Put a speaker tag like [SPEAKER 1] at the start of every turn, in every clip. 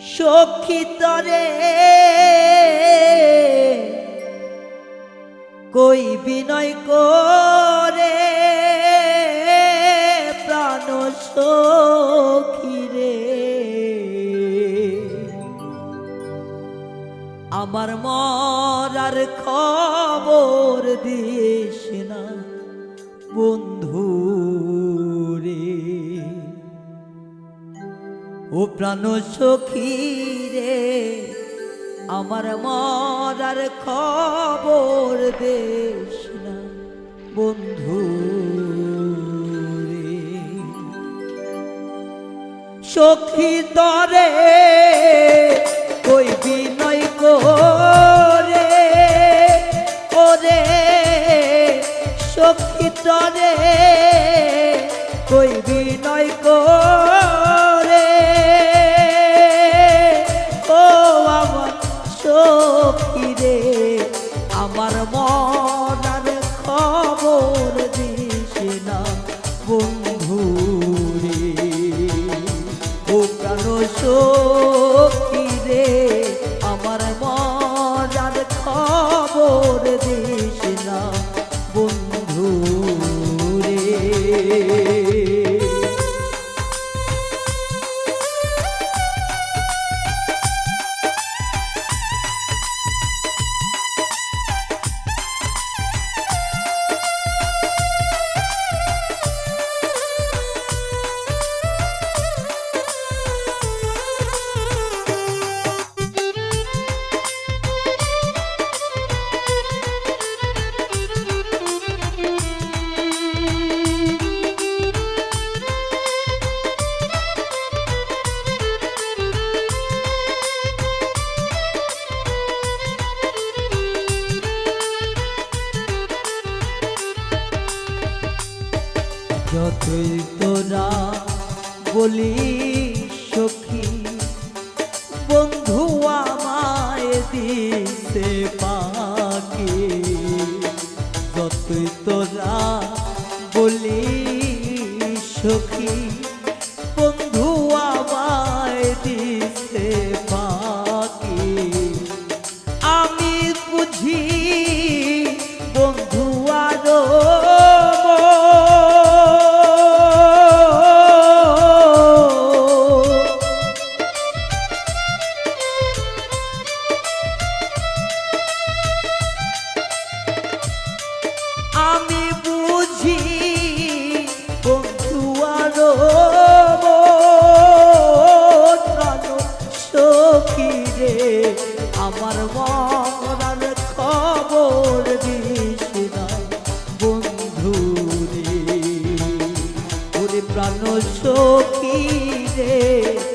[SPEAKER 1] সখিত রে কই বিনয় করে প্রাণ সখী রে? আমার মরার খবর দিস না বন্ধু। ও প্রাণ সখী রে, আমার মরার খবর দেশ না, বন্ধু সখী তরে কই বিনয় করে রে সখী তরে কই বিনয় করে। বলি মানুষ কি রে।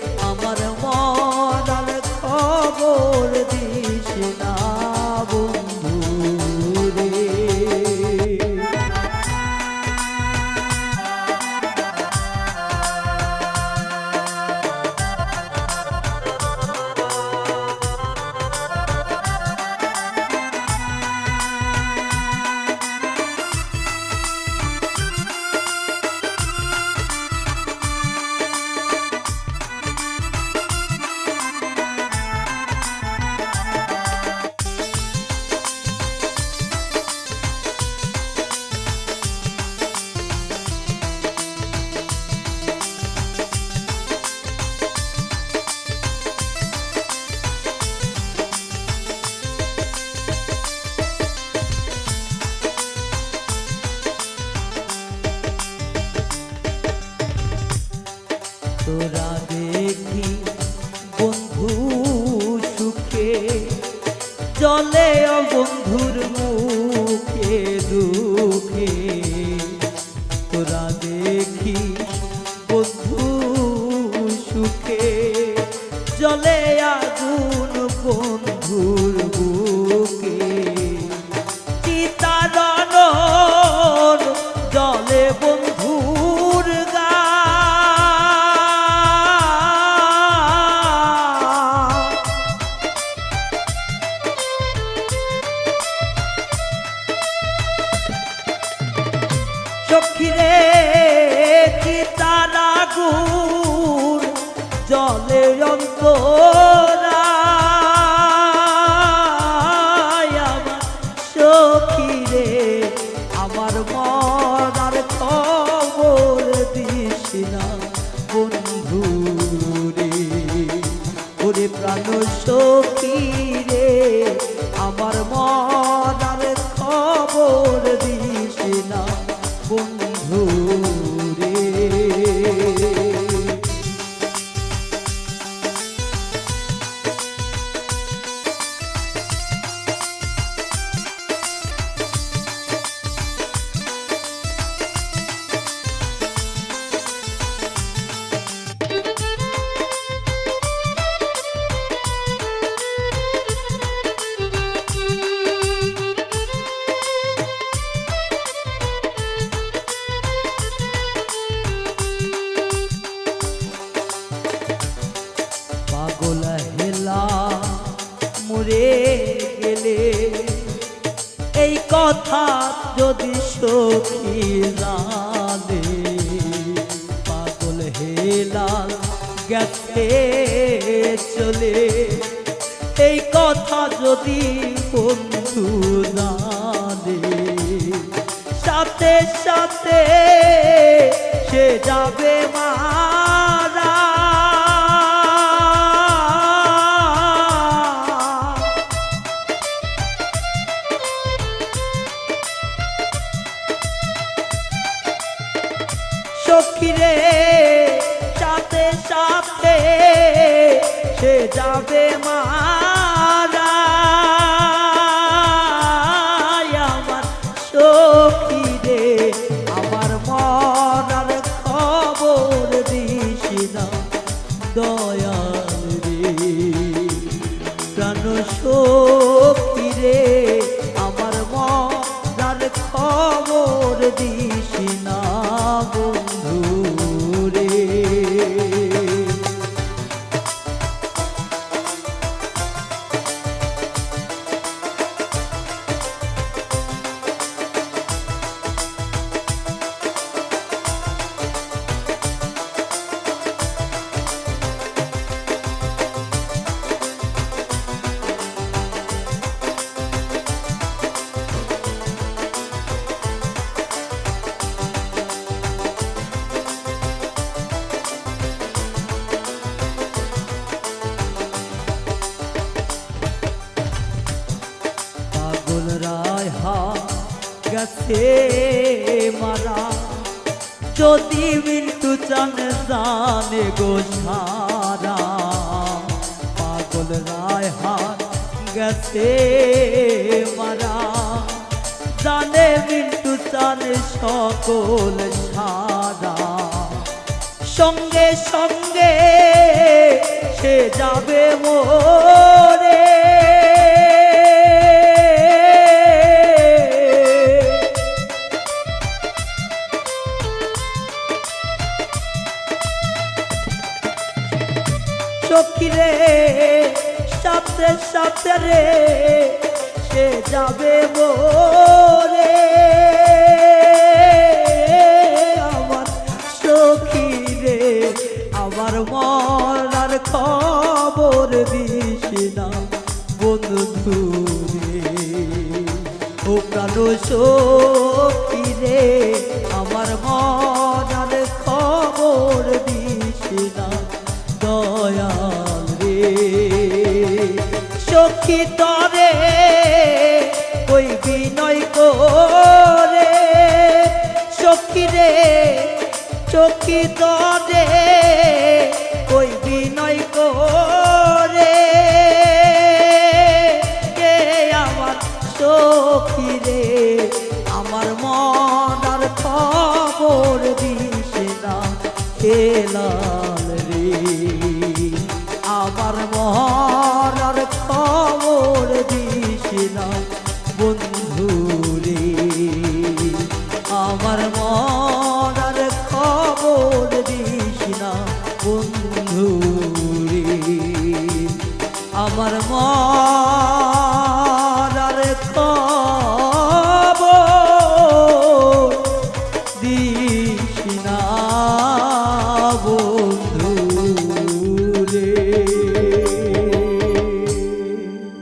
[SPEAKER 1] মরে গেলে। এই কথা যদি সখী জানে পাগল হেলাল গেছে চলে। এই কথা যদি বন্ধু জানে সাথে সাথে সে যাবে মারা সখীরে সাথে সাথে সে যাবে মারা গেছে মারা। যদি মিন্টু চান, জানে গো সারা। পাগল রায় হাত গেছে মারা। জানে মিন্টু চান, সকল সারা। সঙ্গে সঙ্গে সে যাবে মোরে সখীরে সাথে সাথে রে, সে যাবে মোরে। আমার সখীরে আমার মরার খবর না বন্ধু রে। ও প্রাণ সখীরে আমার মরার খবর দিস সখী তরে কই বিনয় করে। সখী রে, চকি তরে কই বিনয় করে। কে আমার সখী রে, আমার মনার খবর দিস না খেলাল আমার মনার